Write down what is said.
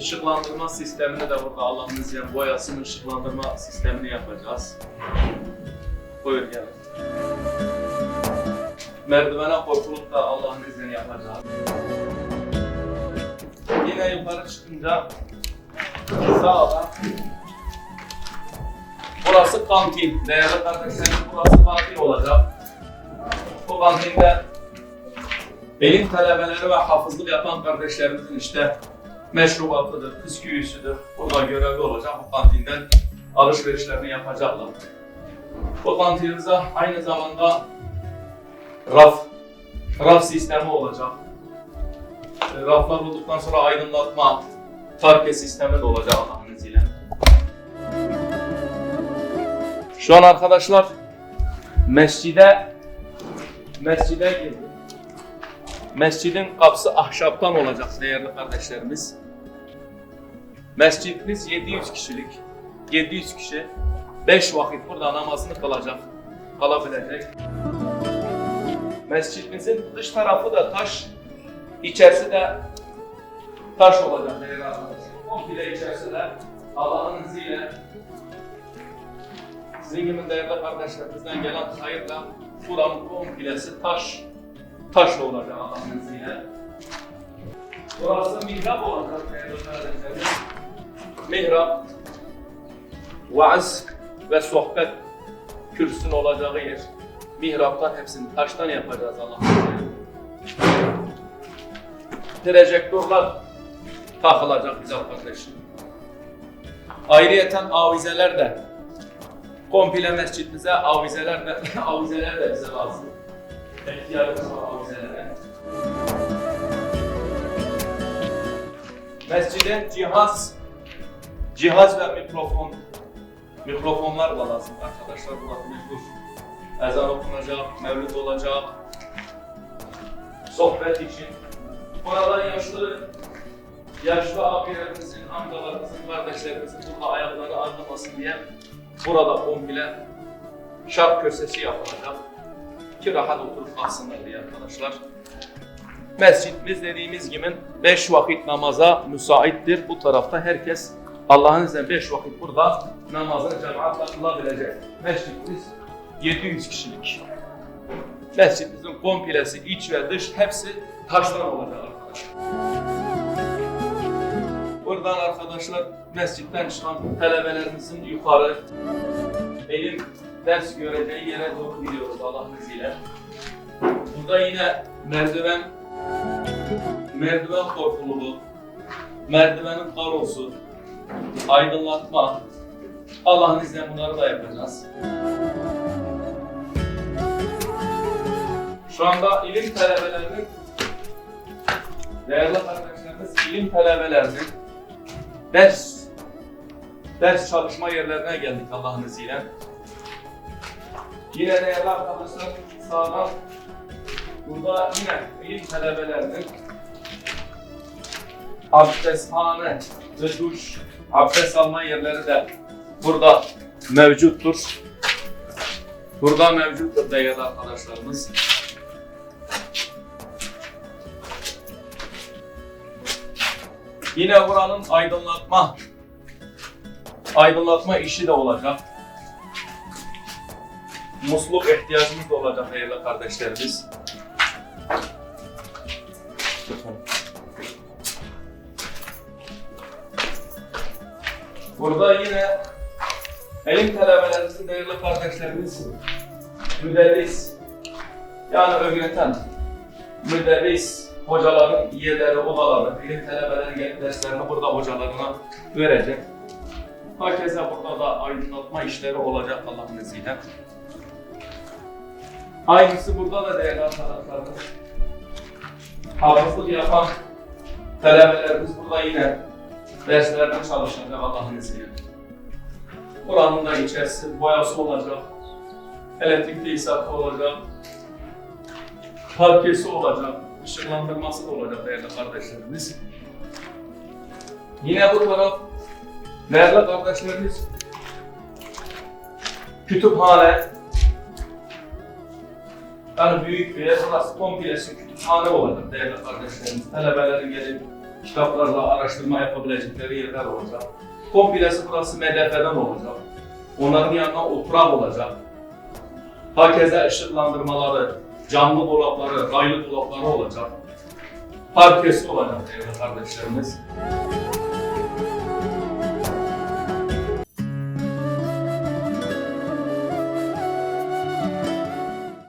Işıklandırma sistemini de burada Allah'ın izniyle boyasını ışıklandırma sistemini yapacağız. Buyur gel. Merdivene korkuluk da Allah'ın izniyle yapacağız. Yine yukarı çıkınca sağda Burası kantin. Değerli kardeşlerim burası kantin olacak. Bu kantinde Benim talebeleri ve hafızlık yapan kardeşlerimizin işte meşrubatıdır, bisküvisidir. Burada görevli olacak. Bu kantinden alışverişlerini yapacaklar. Bu kantinimize aynı zamanda raf, raf sistemi olacak. E, Raflar olduktan sonra aydınlatma, parke sistemi de olacak Allah'ın izniyle. Şu an arkadaşlar mescide mescide girdik. Mescidin kapısı ahşaptan olacak değerli kardeşlerimiz. Mescidimiz 700 kişilik. 700 kişi 5 vakit burada namazını kılacak, kalabilecek. Mescidimizin dış tarafı da taş, içerisi de taş olacak değerli arkadaşlar. Komple içerisi de Allah'ın izniyle sizin gibi değerli kardeşlerimizden gelen hayırla buranın komplesi taş, taş olacak Allah'ın izniyle. Burası mihrap olacak. Mihrap, vaaz ve sohbet kürsünün olacağı yer. Mihraptan hepsini taştan yapacağız Allah'ın izniyle. Projektörler takılacak güzel kardeşim. Ayrıyeten avizeler de komple mescidimize avizeler de avizeler de bize lazım. Avizelere. Mescide cihaz cihaz ve mikrofon mikrofonlar da lazım arkadaşlar burada mecbur. Ezan okunacak, mevlüt olacak, sohbet için. Burada yaşlı yaşlı abilerimizin, amcalarımızın, kardeşlerimizin burada ayakları ağrımasın diye burada komple şark kösesi yapılacak ki rahat oturup kalsınlar diye arkadaşlar. Mescidimiz dediğimiz gibi 5 vakit namaza müsaittir. Bu tarafta herkes Allah'ın izniyle 5 vakit burada namazını cemaatle kılabilecek. Mescidimiz 700 kişilik. Mescidimizin komplesi, iç ve dış hepsi taştan olacak arkadaşlar. Buradan arkadaşlar mescitten çıkan talebelerimizin yukarı benim ders göreceği yere doğru gidiyoruz Allah'ın izniyle. Burada yine merdiven merdiven korkululuğu, merdivenin karosu, aydınlatma, Allah'ın izniyle bunları da yapacağız. Şu anda ilim talebelerinin değerli kardeşlerimiz ilim talebelerinin ders ders çalışma yerlerine geldik Allah'ın izniyle. Yine değerli arkadaşlar sağdan burada yine ilim talebelerinin abdesthane ve duş, abdest alma yerleri de burada mevcuttur. Burada mevcuttur değerli arkadaşlarımız. Yine buranın aydınlatma aydınlatma işi de olacak. Musluk ihtiyacımız da olacak değerli kardeşlerimiz. Burada yine elim talebelerimizin değerli kardeşlerimiz müderris yani öğreten müderris hocaların yerleri, odaları, ilim talebeleri gelip derslerini burada hocalarına verecek. Herkese burada da aydınlatma işleri olacak Allah'ın izniyle. Aynısı burada da değerli arkadaşlarımız. Hafızlık yapan talebelerimiz burada yine derslerine çalışacak Allah'ın izniyle. Buranın da içerisi boyası olacak, elektrik tesisatı olacak, parkesi olacak, ışıklandırması da olacak değerli kardeşlerimiz. Yine bu taraf değerli kardeşlerimiz kütüphane yani büyük bir yer, burası komplesi kütüphane olacak değerli kardeşlerimiz. Talebelerin gelip kitaplarla araştırma yapabilecekleri yerler olacak. Komplesi burası MDF'den olacak. Onların yanına oturak olacak. Hakeza ışıklandırmaları, camlı dolapları, raylı dolapları olacak. Parkesi olacak değerli kardeşlerimiz.